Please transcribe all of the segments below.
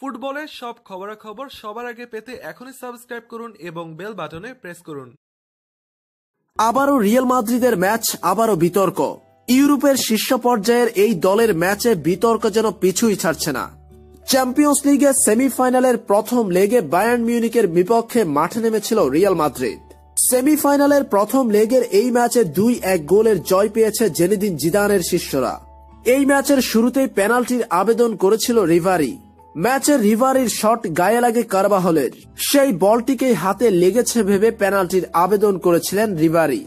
ফুটবলের সব খবরাখবর সবার আগে পেতে এখনই সাবস্ক্রাইব করুন এবং বেল বাটনে প্রেস করুন। আবারও রিয়াল মাদ্রিদের ম্যাচ, আবারও বিতর্ক। ইউরোপের শীর্ষ পর্যায়ের এই দলের ম্যাচে বিতর্ক যেন পিছুই ছাড়ছে না। চ্যাম্পিয়ন্স লিগের সেমিফাইনালের প্রথম লেগে বায়ার্ন মিউনিকের বিপক্ষে মাঠে নেমেছিল রিয়াল মাদ্রিদ। সেমিফাইনালের প্রথম লেগের এই ম্যাচে দুই এক গোলের জয় পেয়েছে জেনেদিন জিদানের শিষ্যরা। এই ম্যাচের শুরুতেই পেনাল্টির আবেদন করেছিল রিভারি। ম্যাচের রিভারির শট গায়ে লাগে কারবাহলের। সেই বলটিকেই হাতে লেগেছে ভেবে পেনাল্টির আবেদন করেছিলেন রিভারি।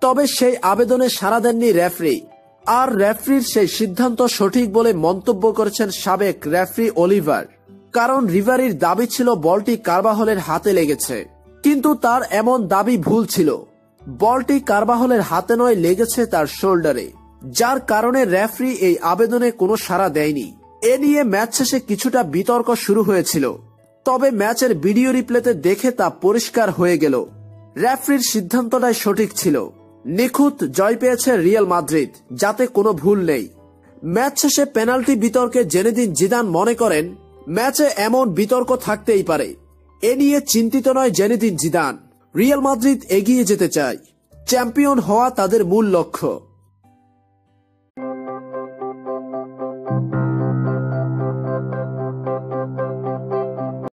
তবে সেই আবেদনে সাড়া দেননি রেফরি। আর রেফরির সেই সিদ্ধান্ত সঠিক বলে মন্তব্য করেছেন সাবেক রেফরি অলিভার কারণ রিভারির দাবি ছিল বলটি কারবাহলের হাতে লেগেছে। কিন্তু তার এমন দাবি ভুল ছিল। বলটি কারবাহলের হাতে নয়, লেগেছে তার শোল্ডারে। যার কারণে রেফরি এই আবেদনে কোনো সাড়া দেয়নি। এ নিয়ে ম্যাচ শেষে কিছুটা বিতর্ক শুরু হয়েছিল। তবে ম্যাচের ভিডিও রিপ্লেতে দেখে তা পরিষ্কার হয়ে গেল। রেফরির সিদ্ধান্তটাই সঠিক ছিল। নিখুঁত জয় পেয়েছে রিয়াল মাদ্রিদ, যাতে কোনো ভুল নেই। ম্যাচ শেষে পেনাল্টি বিতর্কে জেনেদিন জিদান মনে করেন, ম্যাচে এমন বিতর্ক থাকতেই পারে। এ নিয়ে চিন্তিত নয় জেনেদিন জিদান। রিয়াল মাদ্রিদ এগিয়ে যেতে চায়। চ্যাম্পিয়ন হওয়া তাদের মূল লক্ষ্য।